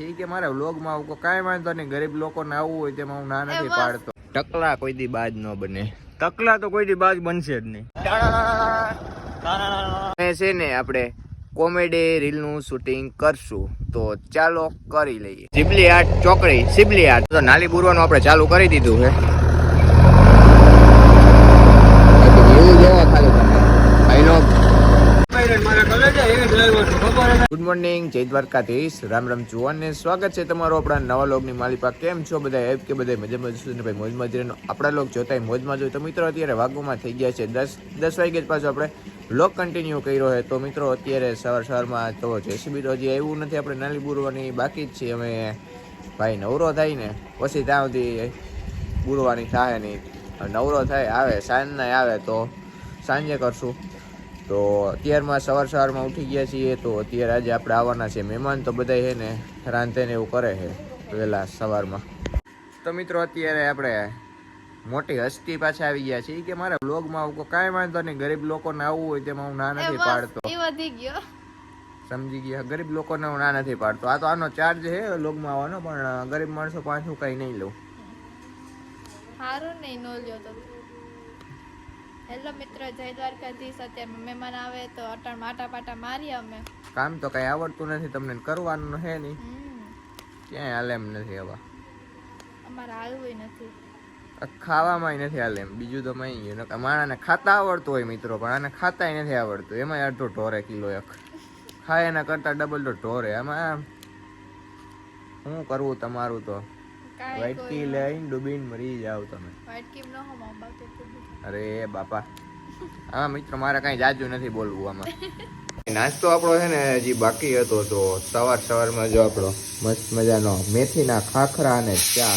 ઠીક કે મારે વ્લોગમાં આવું કાંઈ વાંધો નહીં. ગરીબ લોકોને આવવું હોય તેમાં હું ના નથી પાડતો. ટકલા કોઈ દી બાજ ન બને. તકલા તો કોઈ દી બાજ બનશે જ નહીં. છે ને આપણે કોમેડી રીલનું શૂટિંગ કરશું. તો ચાલો કરી લઈએ. સિબલી આર્ટ ચોકડી સિબલી આર્ટ. તો નાલી બુરવાનું આપણે ચાલુ કરી દીધું છે એવું જોવો ખાલી તમે ભાઈનો ગુડ મોર્નિંગ જય દ્વારકાધીશ. રામ રામ જુવાનને સ્વાગત છે તમારું આપણા નવા લોગની માલિપા. કેમ છો બધા? એપ કે બધા મજામાં જશો ને ભાઈ મોજમાં જ આપણા લોક જોતા મોજમાં જોઈએ તો મિત્રો અત્યારે વાગોમાં થઈ ગયા છે દસ દસ વાગે જ પાછું આપણે લોક કન્ટિન્યુ કર્યો છે તો મિત્રો અત્યારે સવાર સવારમાં તો જેસીબી તો હજી આવ્યું નથી આપણે નાલી બુરવાની, બાકી જ છીએ અમે. ભાઈ નવરો થાય ને, પછી ત્યાં સુધી બુરવાની થાય નહીં. નવરો થાય, આવે, સાંજના આવે તો સાંજે કરશું. તો અત્યારમાં સવાર સવારમાં ઉઠી ગયા છીએ તો અત્યારે આજે આપણે આવવાના છે મહેમાન તો બધા છે ને રાંધે ને એવું કરે છે વહેલા સવારમાં. તો મિત્રો અત્યારે આપણે મોટી હસ્તી પાછા આવી ગયા છીએ કે મારા બ્લોગમાં આવું કાંઈ વાંધો નહીં. ગરીબ લોકોને આવવું હોય તેમાં હું ના નથી પાડતો. સમજી ગયા. ગરીબ લોકોને હું ના નથી પાડતો. આ તો આનો ચાર્જ છે લોગમાં આવવાનો પણ ગરીબ માણસો પાછું કંઈ નહીં લઉં સારું નહીં ન લ્યો તો. હેલો મિત્રો જય દ્વારકાધીશ. અત્યારે મહેમાન આવે તો અટણ માટા પાટા મારીએ અમે. કામ તો કઈ આવડતું નથી તમને કરવાનું છે નહીં. ક્યાંય હાલે એમ નથી હવે. અમારે હાલવું નથી. ખાવામાં નથી હાલે એમ બીજું તો મઈ ગયું માણાને ખાતા આવડતું હોય મિત્રો પણ આને ખાતાય નથી આવડતું. એમાં અડધો ઢોરે કિલો એક. ખાય એના કરતા ડબલ તો ઢોરે. આમાં શું કરવું તમારું તો? વાટકી લઈને ડૂબીને મરી જાવ તમે. વાટકી ન હોમ. અરે બાપા. હા, મિત્રો, મારે કાંઈ જાજુ નથી બોલવું આમાં. નાસ્તો આપણો છે ને હજી બાકી હતો તો સવાર સવારમાં જો આપણો મસ્ત મજાનો મેથીના ખાખરા અને ચા.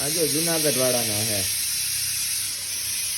આ જો જુનાગઢ વાળાનો છે.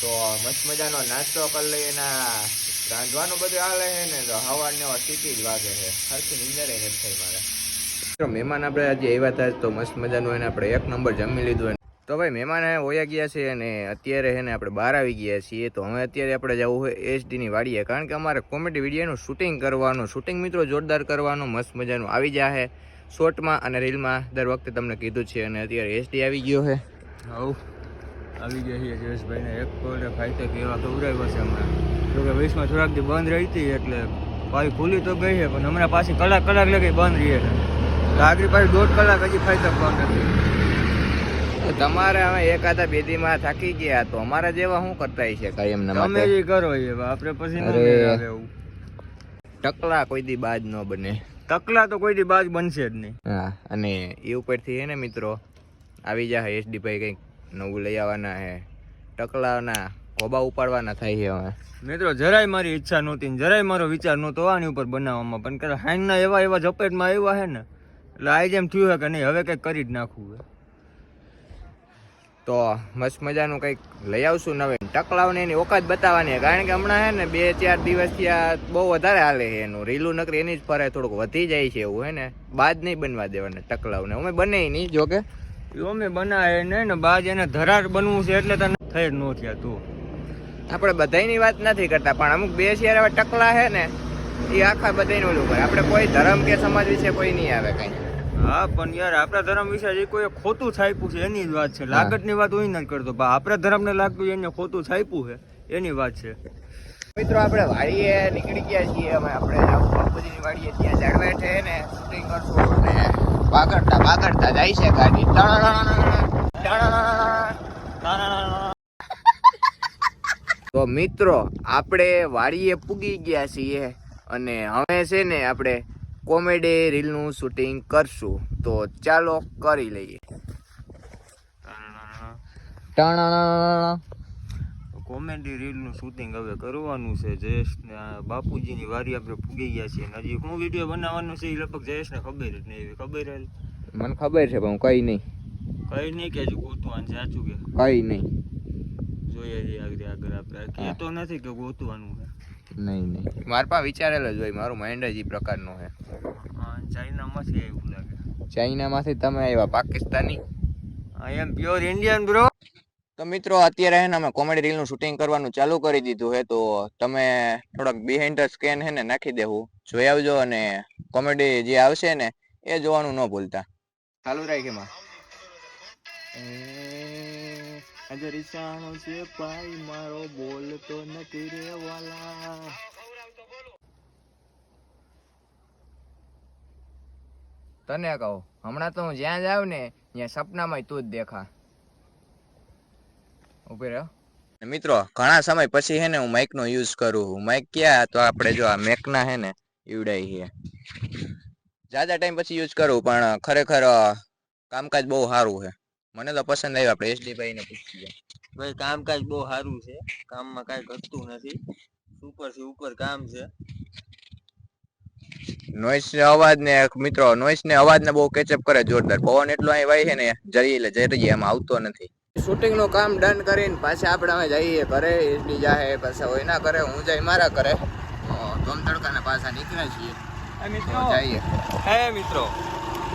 તો મસ્ત મજાનો નાસ્તો કરી લઈએ એના રાંધવાનું બધું હાલે છે ને તો હવાને સીટી જ વાગે છે. હરખી નિંદર નથી થઈ મારે. મહેમાન આપણે આજે આવ્યા હતા તો મસ્ત મજાનું એને આપણે એક નંબર જમી લીધું તો ભાઈ, મહેમાન ઓયા ગયા છે અને અત્યારે છે ને આપણે બહાર આવી ગયા છીએ. તો હવે અત્યારે આપણે જવું હોય એચડીની વાડીએ. કારણ કે અમારે કોમેડી વિડીયોનું શૂટિંગ કરવાનું શૂટિંગ મિત્રો જોરદાર કરવાનું, મસ્ત મજાનું આવી જાહે શોર્ટમાં અને રીલમાં દર વખતે તમને કીધું છે અને અત્યારે એચડી આવી ગયો છે હવ. આવી ગયા છીએ જયેશભાઈને એક કોલે ફાઈતે કેવા ખવડાવ્યો છે હમણાં. જો કે વીસમાં થોડાક દી બંધ રહી હતી એટલે ભાઈ ખુલી તો ગઈ છે પણ હમણાં પાછી કલાક કલાક લગી બંધ રહી છે આગળ પાછી દોઢ કલાક હજી ફાઈતે બંધ હતી તો તમારે હવે એકાદા બેદીમાં થાકી ગયા તો અમારા જેવા શું કરતા છે કાયમ તમે જે કરો એ આપણે પછી અરે. ટકલા કોઈ દી બાજ ન બને. ટકલા તો કોઈ દી બાજ બનશે જ નહીં. હા અને એ ઉપરથી હે ને મિત્રો આવી જાય એસડી ભાઈ કંઈક નવું લઈ આવવાના હે. ટકલાના કોબા ઉપાડવાના થાય છે હવે. મિત્રો જરાય મારી ઈચ્છા નહોતી જરાય મારો વિચાર નહોતો આની ઉપર બનાવવામાં પણ કે હાઈનના એવા એવા ઝપેટમાં આવ્યા હે ને એટલે આ જેમ થયું હે કે નહીં હવે કંઈક કરી જ નાખવું તો મસ્ત મજાનું કંઈક લઈ આવશું નવે ટકલાવને એની ઓકાત બતાવવાની કારણ કે હમણાં હે ને બે ચાર દિવસથી આ બહુ વધારે હાલે છે એનું. રીલું નકરી એની જ ફરે થોડુંક વધી જાય છે એવું હે ને. બાદ નહીં બનવા દેવાના ટકલાવને. અમે બને નહીં જો કે અમે બનાવે ને ને બાજ એને ધરાર બનવું છે એટલે તને થઈ જ ન થયા તું. આપણે બધાયની વાત નથી કરતા પણ અમુક બે એવા ટકલા છે ને એ આખા બધાયનું ઓલું કરે. આપણે કોઈ ધર્મ કે સમાજ વિશે કોઈ નહીં આવે કાંઈ. હા પણ યાર આપણા ધર્મ વિશે જે કોઈ ખોટું છાપ્યું છે એની જ વાત છે. લાગતની વાત હું નથી કરતો પણ આપણા ધર્મને લાગતું એને ખોટું છાપ્યું છે એની વાત છે. મિત્રો આપણે વાડીએ નીકળી ગયા છીએ અમે આપણે બાપુજીની વાડીએ ત્યાં ઝાડ છે ને શૂટિંગ કરશું ને પાકડતા પાકડતા જાય છે ગાડી. તો મિત્રો આપણે વાડીએ પૂગી ગયા છીએ અને હવે છે ને આપણે કોમેડી રીલનું શૂટિંગ કરશું, તો ચાલો કરી લઈએ. કોમેડી રીલનું શૂટિંગ હવે કરવાનું છે જયેશને બાપુજીની વારી આપણે પૂગી ગયા છીએ હજી હું વીડિયો બનાવવાનો છે એ લગભગ જયેશને ખબર જ નહીં ખબર મને ખબર છે પણ કઈ નહીં કઈ નહીં કે ગોતવાનું સાચું કે કઈ નહીં જોઈએ આગળ આગળ આપણે કહેતો નથી કે ગોતવાનું નહીં નહીં. મારા પાસે વિચારેલો જ હોય મારું માઇન્ડ જ એ પ્રકારનું છે. ચાઇનામાંથી આવ્યું લાગે. ચાઇનામાંથી તમે આવ્યા Pakistani? I am pure Indian bro તો મિત્રો અત્યારે હે ને અમે કોમેડી રીલનું શૂટિંગ કરવાનું ચાલુ કરી દીધું છે તો તમે થોડાક બિહાઇન્ડ ધ સ્કેન હે ને નાખી દેવું જોઈ આવજો અને કોમેડી જે આવશે ને એ જોવાનું ન ભૂલતા. ચાલુ રાખ રીસાણો છે ભાઈ મારો બોલતો નથી રેવાલા તને કહું હમણાં તો હું જ્યાં જાઉં ને ત્યાં સપનામાં તું જ દેખા. ઊભી રહ્યો મિત્રો ઘણા સમય પછી હે ને હું માઇક નો યુઝ કરું માઇક ક્યાં? તો આપણે જો આ મેક ના હે ને ઈવડાઈ છે જાજા ટાઈમ પછી યુઝ કરું પણ ખરેખર કામકાજ બહુ સારું છે મને તો પસંદ આવ્યું આપણે એસડી ભાઈ ને પૂછીએ ભાઈ કામકાજ બહુ સારું છે. કામમાં કાંઈ ઘટતું નથી. સુપરથી ઉપર કામ છે. નોઈસ અવાજ ને મિત્રો નોઈસ ને અવાજ ને બહુ કેચઅપ કરે જોરદાર. પવન એટલો અહીં વાય છે ને જરી એટલે જરી એમ આવતો નથી. શૂટિંગનું કામ ડન કરીને પાછા આપણે અમે જઈએ ઘરે એસડી જાહે પાછા હોય ના કરે હું જાય મારા કરે ધોમ તડકા ને પાછા નીકળે છીએ. મિત્રો જઈએ. હે મિત્રો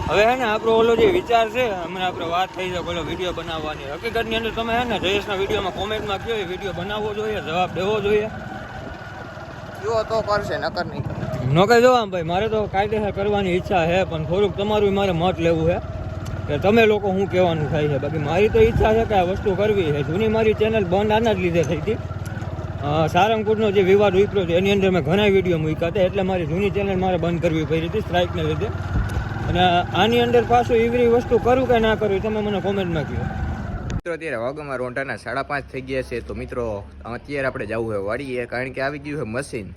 હવે હે ને આપણો ઓલો જે વિચાર છે હમણાં આપણે વાત થઈ છે પેલો વીડિયો બનાવવાની. હકીકતની અંદર તમે હે ને જયેશના વિડીયોમાં કોમેન્ટમાં કયો એ વીડિયો બનાવવો જોઈએ જવાબ દેવો જોઈએ? કયો તો કરશે નકર નહીં કરે. ન આમ ભાઈ મારે તો કાયદેસર કરવાની ઈચ્છા છે પણ થોડુંક તમારું મારે મત લેવું છે. કે તમે લોકો શું કહેવાનું થાય છે? બાકી મારી તો ઈચ્છા છે કે આ વસ્તુ કરવી છે. જૂની મારી ચેનલ બંધ આના જ લીધે થઈ હતી. સારંગપુરનો જે વિવાદ ઉતર્યો છે એની અંદર મેં ઘણા વીડિયો મૂક્યા હતા એટલે મારી જૂની ચેનલ મારે બંધ કરવી પડી હતી સ્ટ્રાઇકને લીધે. અને આની અંદર પાછું એવી વસ્તુ કરું કે ના કરું તમે મને કોમેન્ટમાં કહો. મિત્રો અત્યારે વાગોમાં રોંટાના સાડા પાંચ થઈ ગયા છે તો મિત્રો અત્યારે આપણે જવું હોય વાડીએ કારણ કે આવી ગયું છે મશીન.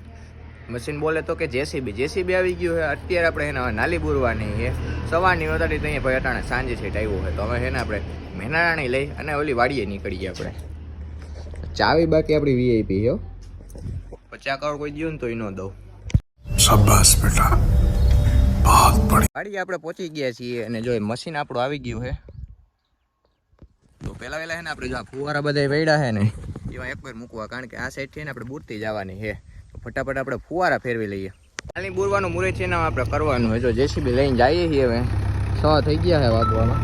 મશીન બોલે તો કે જેસીબી. જેસીબી આવી ગયું છે અત્યારે આપણે એને નાલી બુરવાની છે. સવારની વધારે ત્યાં ભાઈ અટાણે સાંજે છે ટાઈવો હોય તો હવે એને આપણે મહેનારાણી લઈ અને ઓલી વાડીએ નીકળીએ આપણે. ચાવી બાકી આપણી વીઆઈપી હો. પચાસ કરોડ કોઈ દઉં ને તો એ ન દઉં. શાબાશ બેટા. ભાગ પડી. વાડી આપણે પહોંચી ગયા છીએ અને જો એ મશીન આપણું આવી ગયું છે. તો પહેલા વહેલા છે ને આપણે જો આ ફુવારા બધા વેડા છે ને, એવા એકવાર મૂકવા, કારણ કે આ સાઈડ છે ને આપણે બૂરતી જવાની છે. ફટાફટ આપણે ફુવારા ફેરવી લઈએ. ખાલી બોરવાનું મુરે છે ને આપણે કરવાનું હોય જો જેસીબી લઈને જઈએ છીએ હવે. છ થઈ ગયા છે વાગવામાં.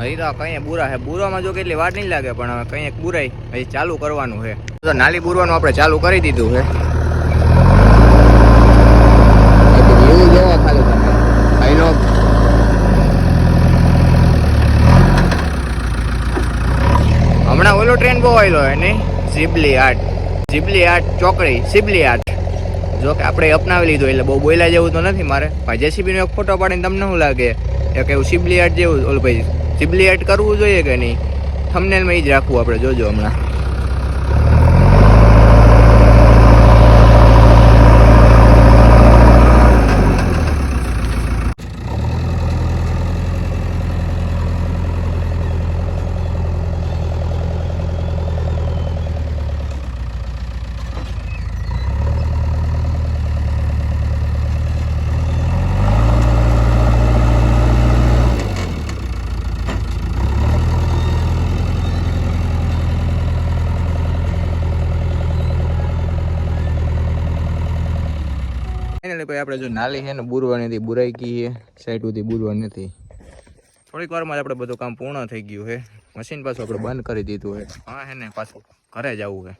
હજી તો કંઈ બુરા છે. બુરામાં જો કેટલી વાર નહીં લાગે, પણ હવે કંઈ બુરાય હજી ચાલુ કરવાનું છે. તો નાલી બુરવાનું આપણે ચાલુ કરી દીધું છે. હમણાં ઓલો ટ્રેન બહુ આવેલો નહીં? સિબલી આર્ટ જીબલી આર્ટ ચોકડી સિબલી આર્ટ જો કે આપણે અપનાવી લીધું, એટલે બહુ બોલ્યા જેવું તો નથી મારે. ભાઈ જેસીબીનો એક ફોટો પાડીને તમને શું લાગે? એક એવું સિબલી આર્ટ જેવું, ઓલું ભાઈ સિબલી આર્ટ કરવું જોઈએ કે નહીં? થમનેલમાં એ જ રાખવું આપણે, જોજો હમણાં. ફાઇનલી ભાઈ આપણે જો નાલી છે ને બુરવાની હતી બુરાઈ ગઈ સાઈડ સુધી બુરવાની નથી થોડીક વારમાં જ આપણે બધું કામ પૂર્ણ થઈ ગયું છે. મશીન પાછું આપણે બંધ કરી દીધું છે. હા હે ને પાછું ઘરે જવું છે.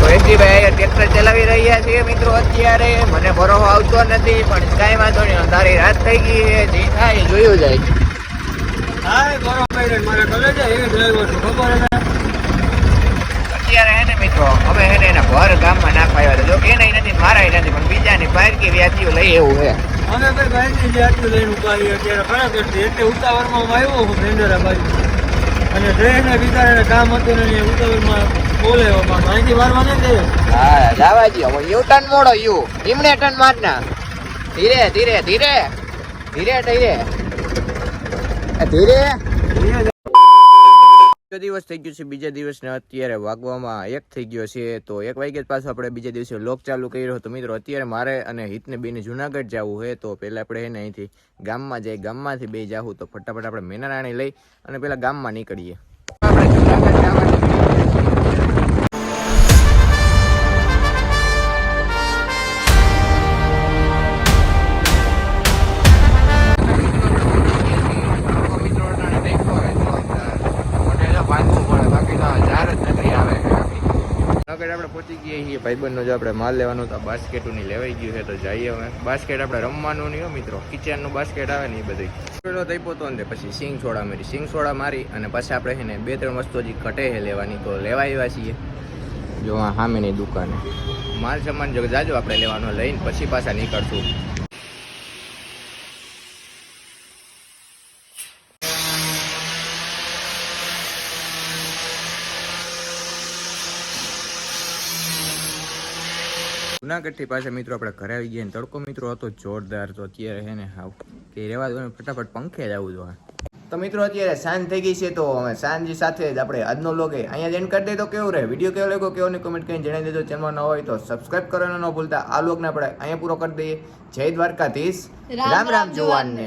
તો એસજીભાઈ ટ્રેક્ટર ચલાવી રહ્યા છીએ મિત્રો અત્યારે. મને ભરોસો આવતો નથી પણ કાંઈ વાંધો નહીં અંધારી રાત થઈ ગઈ છે. જે થાય જોયું જાય. હા બરોબર મારે કરે એ ડ્રાઈવર ખબર છે? અત્યારે હે ને મિત્રો અમે હે ને એના ઘર ગામમાં નાખવા આવ્યા જો કે એનાય નથી મારા નથી પણ બીજાની પારકી વ્યાજ્યો લઈ એવું હે. અમે ભાઈ ભાઈની જે લઈને ઉપાડી અત્યારે. ખરાબ એટલે એટલે ઉતાવળમાં આવ્યો હું ભેંડરા બાજુ. અને ટ્રેને બિચારાને કામ હતું ને ઉતાવળમાં બોલાવ્યો અહીંથી વારવા નહીં દે. હા જાવાજી હવે યુ ટર્ન મોડો યુ એમને ટર્ન મારના. ધીરે ધીરે ધીરે. ધીરે. ધીરે ધીરે. બીજો દિવસ થઈ ગયો છે, બીજા દિવસને અત્યારે વાગવામાં એક થઈ ગયો છે, તો એક વાગ્યા પાછો આપણે બીજા દિવસે લોક ચાલુ કર્યો હતો. મિત્રો, અત્યારે મારે અને હિતને બેને જુનાગઢ જવું હોય તો પહેલાં આપણે એને અહીંથી ગામમાં જઈએ, ગામમાંથી બે જાવું તો ફટાફટ આપણે મેનારાણી લઈ અને પહેલાં ગામમાં નીકળીએ. ભાઈબંધનો જો આપણે માલ લેવાનો તો બાસ્કેટોની લેવાઈ ગયું છે, તો જઈએ હવે. બાસ્કેટ આપણે રમવાનું નહીં મિત્રો. કિચનનું બાસ્કેટ આવે ને એ બધી પેલો થઈ પોતો ને પછી સિંગ સોડા મારી, સિંગ સોડા મારી અને પછી આપણે છે ને બે ત્રણ વસ્તુ હજી ઘટે છે લેવાની, તો લેવા આવ્યા છીએ. જો આ સામેની દુકાને. માલ સામાન જો જાજો આપણે લેવાનો લઈને પછી પાછા નીકળશું. જુનાગઢથી પાછા મિત્રો આપણે ઘરે આવી ગયા તડકો મિત્રો હતો, જોરદાર તો અત્યારે હે ને હાવ. કે રહેવા દો ફટાફટ પંખે જ આવું જોવા તો મિત્રો અત્યારે સાંજ થઈ ગઈ છે, તો અમે સાંજ સાથે જ આપણે આજનો લોકો અહીંયા જ એન્ડ કરી દઈએ. તો કેવું રહે? વીડિયો કેવો લાગ્યો? કેવો ને કોમેન્ટ કરીને જણાવી દેજો. ચેનલ ન હોય તો સબસ્ક્રાઇબ કરવાનું ન ભૂલતા. આ લોગને આપણે અહીંયા પૂરો કરી દઈએ. જય દ્વારકાધીશ. રામ રામ જુવાનને.